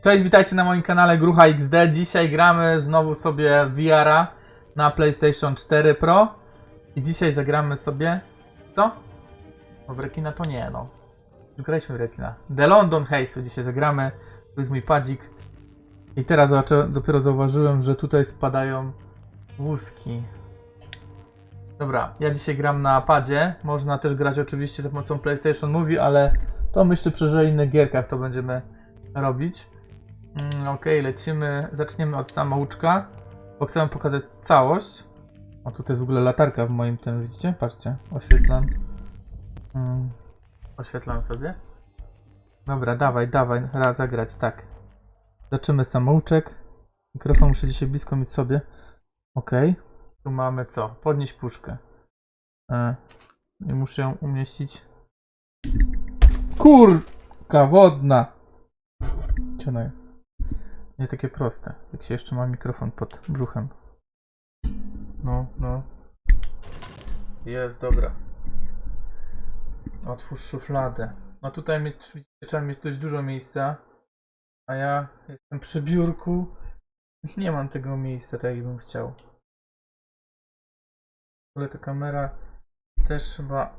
Cześć, witajcie na moim kanale Grucha XD. Dzisiaj gramy znowu sobie VR-a na PlayStation 4 Pro. I dzisiaj zagramy sobie... Co? No w rekina to nie, no. Już graliśmy w rekina. The London Heist dzisiaj zagramy. To jest mój padzik. I teraz dopiero zauważyłem, że tutaj spadają łuski. Dobra, ja dzisiaj gram na padzie. Można też grać oczywiście za pomocą PlayStation Movie, ale to myślę przy innych gierkach to będziemy robić. Mm, Okej, lecimy. Zaczniemy od samouczka, bo chcemy pokazać całość. O, tutaj jest w ogóle latarka w moim tym, widzicie? Patrzcie, oświetlam. Mm, oświetlam sobie. Dobra, dawaj, dawaj, raz zagrać, tak. Zaczynamy samouczek. Mikrofon muszę dzisiaj blisko mieć sobie. Okej. Tu mamy co? Podnieść puszkę. E, I muszę ją umieścić. Kurka wodna! Gdzie ona jest? Nie takie proste, jak się jeszcze ma mikrofon pod brzuchem. No, no. Jest, dobra. Otwórz szufladę. No tutaj widzicie, trzeba mieć dość dużo miejsca. A ja jestem przy biurku. Nie mam tego miejsca tak jakbym chciał. Ogóle ta kamera też chyba...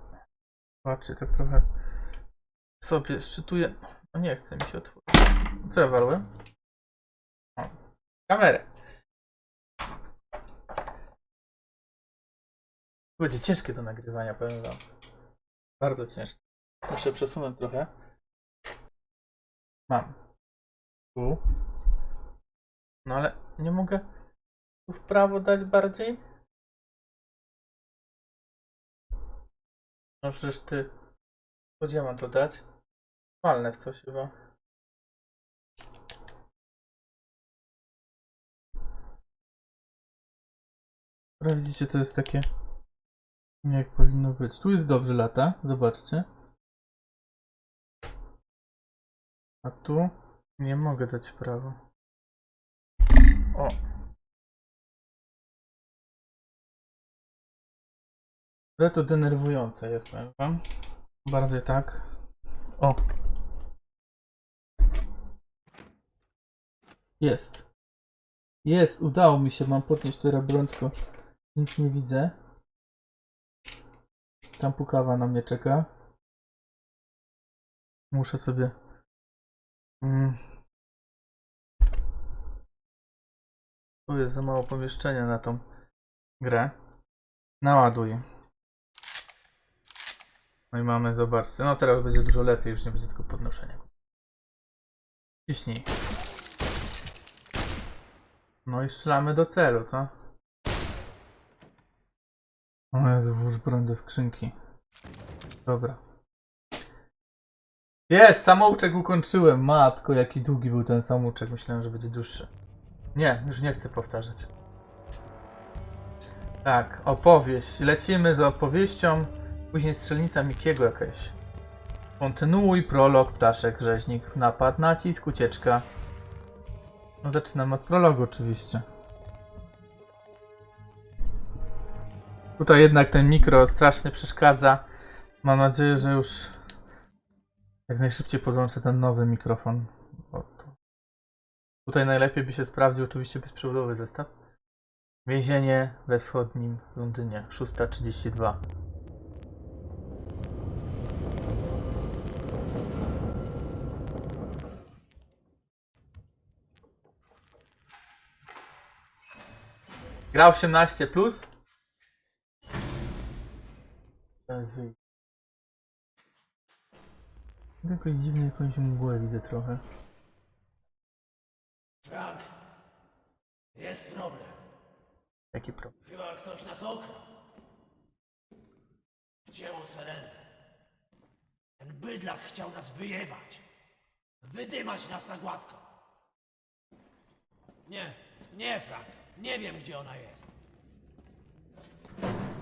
Patrzcie, tak trochę sobie szczytuje. No nie chce mi się otworzyć. Co ja walłem? Kamerę. Będzie ciężkie do nagrywania, powiem wam. Bardzo ciężkie. Muszę przesunąć trochę. Mam. Tu. No ale nie mogę tu w prawo dać bardziej? No przecież ty... Gdzie mam to dać? Walnę w coś chyba. Dobra, widzicie, to jest takie... Jak powinno być. Tu jest dobrze lata, zobaczcie. A tu nie mogę dać prawo. O! Ale to denerwujące jest, powiem wam. Bardzo tak. O! Jest. Jest, udało mi się, mam podnieść teraz broń, tylko nic nie widzę. Tam pukawa na mnie czeka. Muszę sobie... Mm. Tu jest za mało pomieszczenia na tą grę. Naładuję. No i mamy, zobaczcie. No teraz będzie dużo lepiej, już nie będzie tylko podnoszenia. Ciśnij. No i strzelamy do celu, co? O Jezu, włóż broń do skrzynki. Dobra. Jest! Samouczek ukończyłem! Matko, jaki długi był ten samouczek. Myślałem, że będzie dłuższy. Nie, już nie chcę powtarzać. Tak, opowieść. Lecimy za opowieścią. Później strzelnica Mikiego jakaś. Kontynuuj prolog, ptaszek, rzeźnik, napad, nacisk, ucieczka. No zaczynam od prologu oczywiście. Tutaj jednak ten mikro strasznie przeszkadza. Mam nadzieję, że już jak najszybciej podłączę ten nowy mikrofon. Tutaj najlepiej by się sprawdził oczywiście bezprzewodowy zestaw. Więzienie we wschodnim Londynie, 6.32. Gra 18 plus? Zaraz wyjdę. Jakoś dziwnie jakąś mgłę widzę trochę. Frank, jest problem. Jaki problem? Chyba ktoś nas okrał. Wcięło serenę. Ten bydlak chciał nas wyjebać. Wydymać nas na gładko. Nie, nie, Frank. Nie wiem, gdzie ona jest.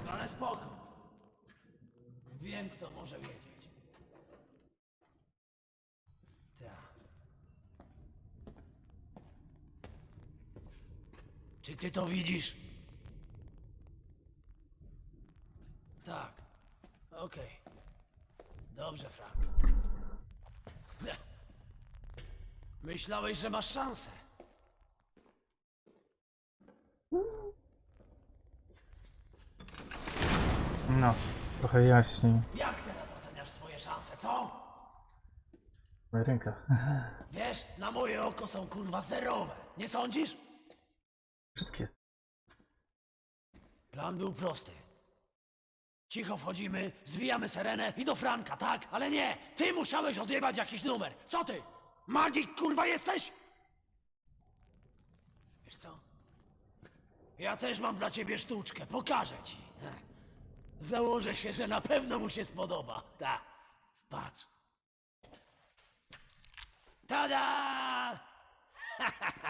Ale spoko. Wiem, kto może wiedzieć. Tak. Czy ty to widzisz? Tak. Okej. Dobrze, Frank. Myśl Myślałeś, że masz szansę. No, trochę jaśniej. Jak teraz oceniasz swoje szanse, co? Moja ręka. Wiesz, na moje oko są kurwa zerowe. Nie sądzisz? Brzydkie jest. Plan był prosty. Cicho wchodzimy, zwijamy serenę i do Franka, tak? Ale nie! Ty musiałeś odjebać jakiś numer! Co ty? Magik kurwa jesteś? Wiesz co? Ja też mam dla ciebie sztuczkę, pokażę ci. Założę się, że na pewno mu się spodoba. Tak. Patrz. Tada!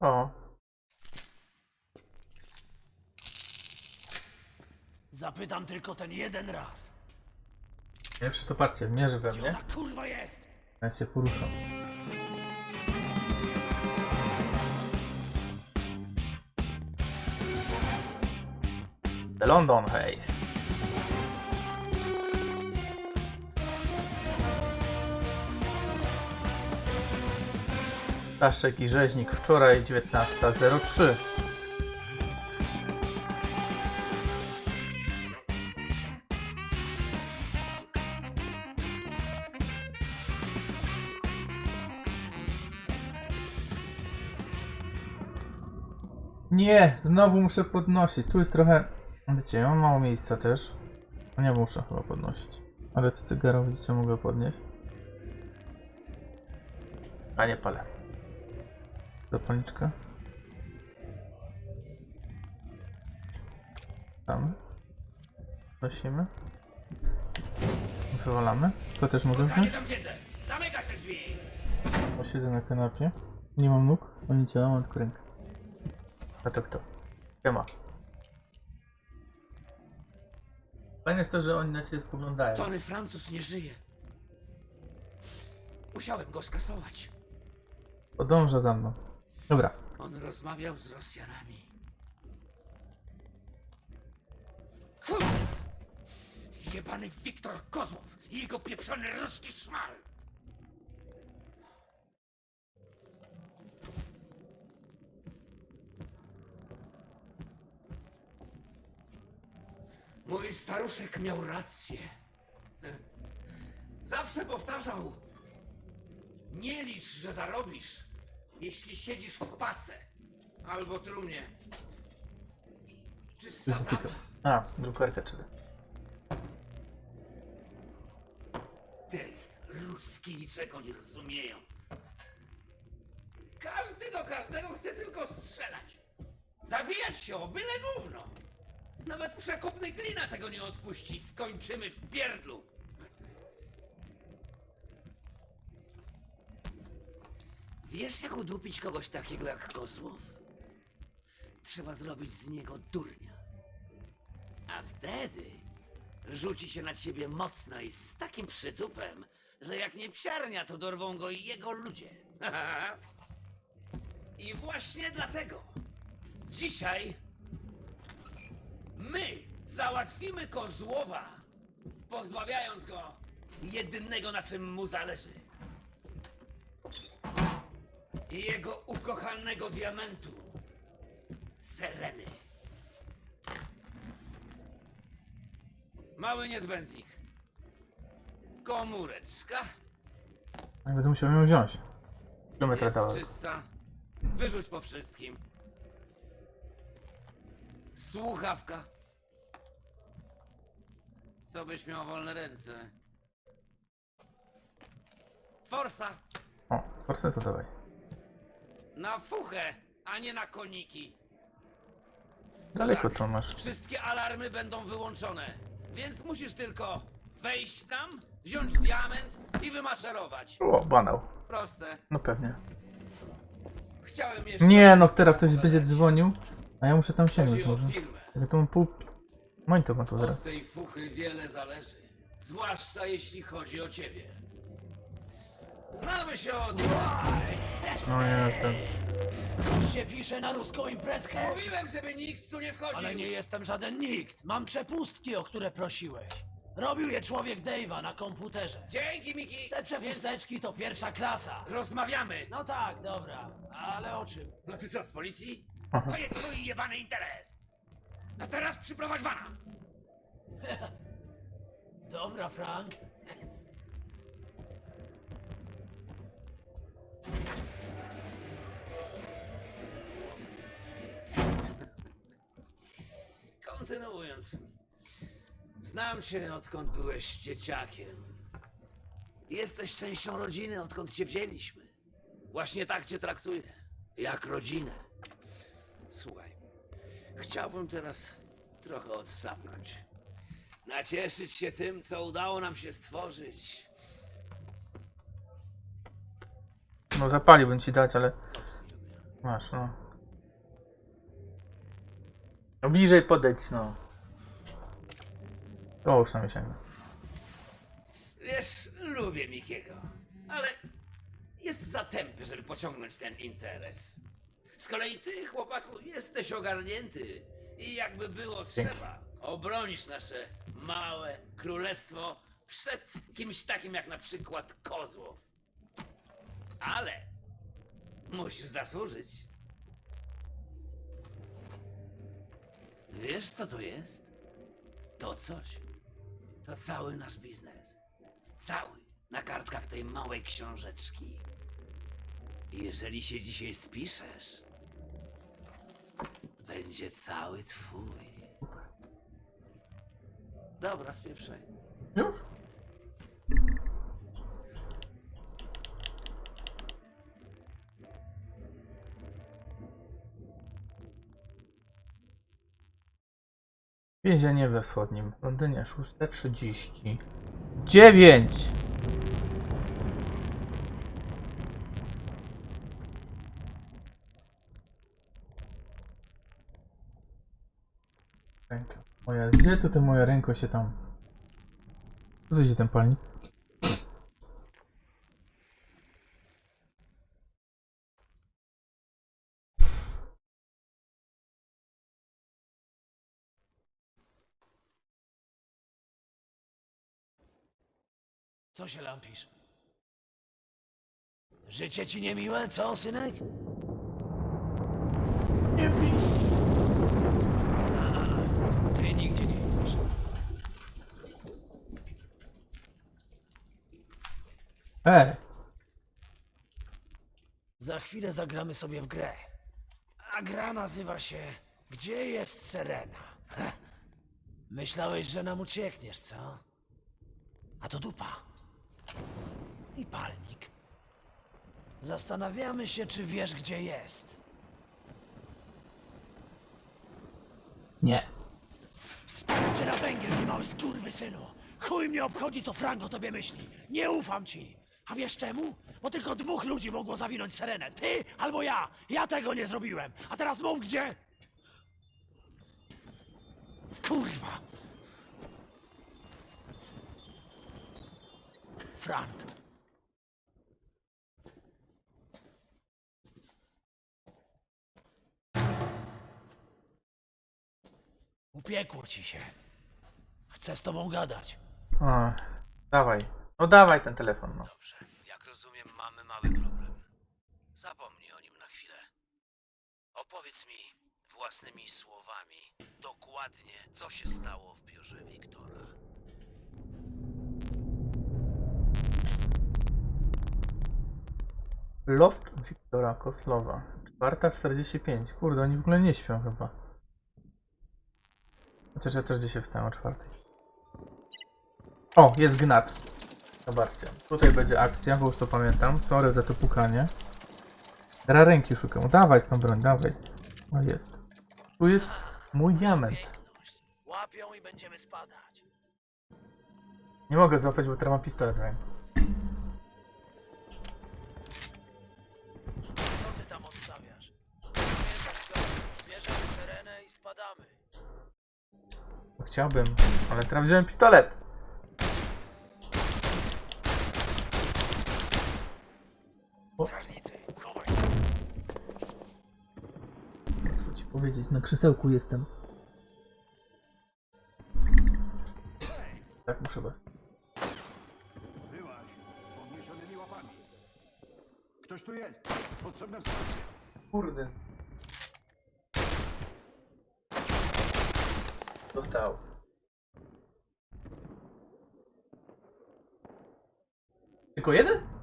O, Zapytam tylko ten jeden raz. pierwsze to patrzcie, mierzy we Gdzie mnie. ona kurwa jest? Ja się poruszam. The London Heist. Staszek i Rzeźnik wczoraj 19.03. Nie, znowu muszę podnosić. Tu jest trochę. Widzicie, ja mam mało miejsca też. Nie muszę chyba podnosić. Ale z cygarą widzicie, mogę podnieść. A nie palę. Zapalniczka. Tam. Prosimy. Wywalamy. To też mogę wziąć. te drzwi! Bo siedzę na kanapie. Nie mam nóg, ani ciała, mam tylko rękę. A to kto? Siema. Fajne jest to, że oni na ciebie spoglądają. Tony Francuz nie żyje. Musiałem go skasować. Podąża za mną. Dobra. On rozmawiał z Rosjanami. Kurwa! Jebany Wiktor Kozłow i jego pieprzony ruski szmal! Mój staruszek miał rację. Zawsze powtarzał: Nie licz, że zarobisz, jeśli siedzisz w pace albo trumnie. Czysta prawda. A, drukarka czyta. Ty, ruski niczego nie rozumieją. Każdy do każdego chce tylko strzelać. Zabijać się o byle gówno. Nawet przekopny glina tego nie odpuści. Skończymy w pierdlu. Wiesz, jak udupić kogoś takiego jak Kozłow? Trzeba zrobić z niego durnia. A wtedy rzuci się na ciebie mocno i z takim przytupem, że jak nie psiarnia, to dorwą go i jego ludzie. I właśnie dlatego dzisiaj my załatwimy Kozłowa, pozbawiając go jedynego, na czym mu zależy. Jego ukochanego diamentu, Sereny. Mały niezbędnik. Komóreczka. Będę musiał ją wziąć. Kilometra Jest czysta. Wyrzuć po wszystkim. Słuchawka. Co byś miał wolne ręce? Forsa. O, forsę to dawaj. Na fuchę, a nie na koniki. Daleko tak. to masz. Wszystkie alarmy będą wyłączone. Więc musisz tylko wejść tam, wziąć diament i wymaszerować. O, banał. Proste. No pewnie. Chciałem jeszcze... Nie, no teraz ktoś będzie dzwonił, a ja muszę tam Chodzi sięgnąć o może. firmę. Tu mam pół... Monitor mam tu Od teraz. tej fuchy wiele zależy. Zwłaszcza jeśli chodzi o ciebie. Znamy się od... No ten... Już się pisze na ruską imprezkę? Mówiłem, żeby nikt tu nie wchodził. Ale nie jestem żaden nikt. Mam przepustki, o które prosiłeś. Robił je człowiek Dave'a na komputerze. Dzięki, Miki! Te przepusteczki to pierwsza klasa. Rozmawiamy! No tak, dobra, ale o czym? No ty co, z policji? To nie twój jebany interes! A teraz przyprowadź wana! Dobra, Frank. Kontynuując. Znam cię odkąd byłeś dzieciakiem. Jesteś częścią rodziny, odkąd cię wzięliśmy. Właśnie tak cię traktuję. Jak rodzinę. Słuchaj, chciałbym teraz trochę odsapnąć. Nacieszyć się tym, co udało nam się stworzyć. No zapaliłbym ci dać, ale masz, no. No bliżej podejdź, no. O, już tam sięgnę. Wiesz, lubię Mikiego, ale jest za tępy, żeby pociągnąć ten interes. Z kolei ty, chłopaku, jesteś ogarnięty i jakby było trzeba, obronisz nasze małe królestwo przed kimś takim jak na przykład Kozłow. Ale musisz zasłużyć. Wiesz, co to jest? To coś. To cały nasz biznes. Cały. Na kartkach tej małej książeczki. I Jeżeli się dzisiaj spiszesz, będzie cały twój. Dobra, spieprzaj. Już? Więzienie we wschodnim Londynie 6.30 9 Ręka. Moja, gdzie tutaj moja ręko się tam... Się ten palnik? Co się lampisz? Życie ci niemiłe, co, synek? Nie bij. Ty nigdzie nie idziesz. Ej, Za chwilę zagramy sobie w grę. A gra nazywa się Gdzie jest Serena? Heh. Myślałeś, że nam uciekniesz, co? A to dupa. I palnik. Zastanawiamy się, czy wiesz, gdzie jest. nie. Spadł cię na węgiel, ty mały skurwysynu! Chuj mnie obchodzi, to Frank o tobie myśli. Nie ufam ci. A wiesz czemu? Bo tylko dwóch ludzi mogło zawinąć Serenę. Ty albo ja. Ja tego nie zrobiłem. A teraz mów gdzie? Kurwa. Frank. Upiekło ci się. Chcę z tobą gadać. O, dawaj. No dawaj ten telefon, no. Dobrze, jak rozumiem, mamy mały problem. Zapomnij o nim na chwilę. Opowiedz mi własnymi słowami dokładnie, co się stało w biurze Wiktora. Loft Wiktora Koslowa. 4.45. Kurde, oni w ogóle nie śpią chyba. Chociaż ja też dzisiaj wstałem o czwartej. O, jest gnat. Zobaczcie. Tutaj będzie akcja, bo już to pamiętam. Sorry za to pukanie. Teraz ręki szukam. Dawaj tą broń, dawaj. O, jest. Tu jest mój diament. Łapią i będziemy spadać. Nie mogę złapać, bo teraz mam pistolet w ręku. Co ty tam odstawiasz? Pamiętasz co? Bierzemy terenę i spadamy. Chciałbym, ale teraz wziąłem pistolet. Strażnicy, chowaj. Co ci powiedzieć, na krzesełku jestem. Tak, muszę bez. Byłaś podniesionymi łapami. Ktoś tu jest. Potrzebne wsparcie. Kurde. Dostał. Tylko jeden?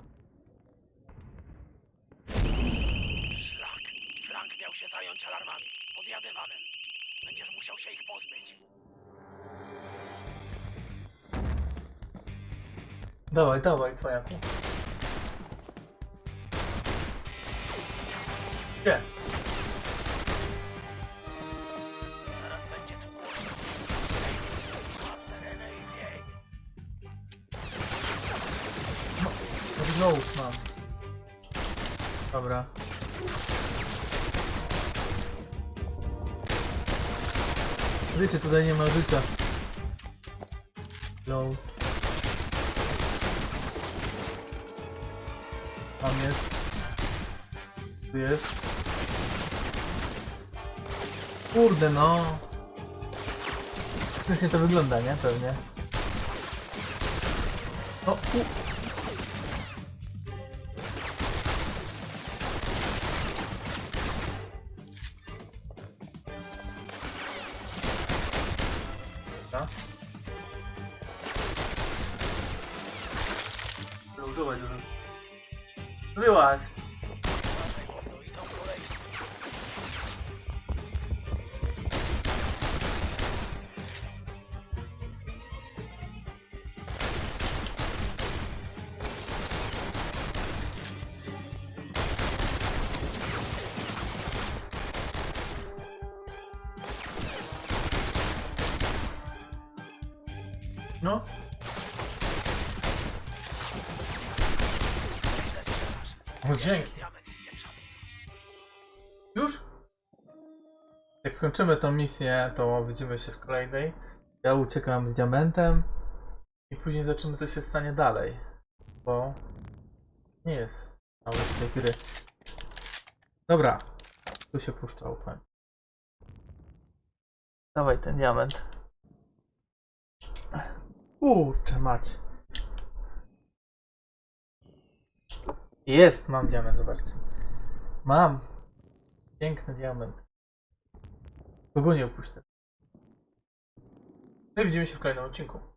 Dawaj, dawaj, cwaniaku. Gdzie? Zaraz będzie tu głośno. Serenę i wiej. No znowu mam. Dobra. Wiecie, tutaj nie ma życia. Load. Tam jest. Tu jest. Kurde no. Śmiesznie to wygląda, nie? Pewnie. No, u. No. Źle strzelasz. O, dzięki. Już? Jak skończymy tą misję, to widzimy się w kolejnej. Ja uciekam z diamentem i później zobaczymy, co się stanie dalej. Bo nie jest mało tej gry. Dobra, tu się puszcza open. Dawaj ten diament. Kurczę mać. Jest, mam diament, zobaczcie. Mam. Piękny diament. Kogo nie opuszczę. No i widzimy się w kolejnym odcinku.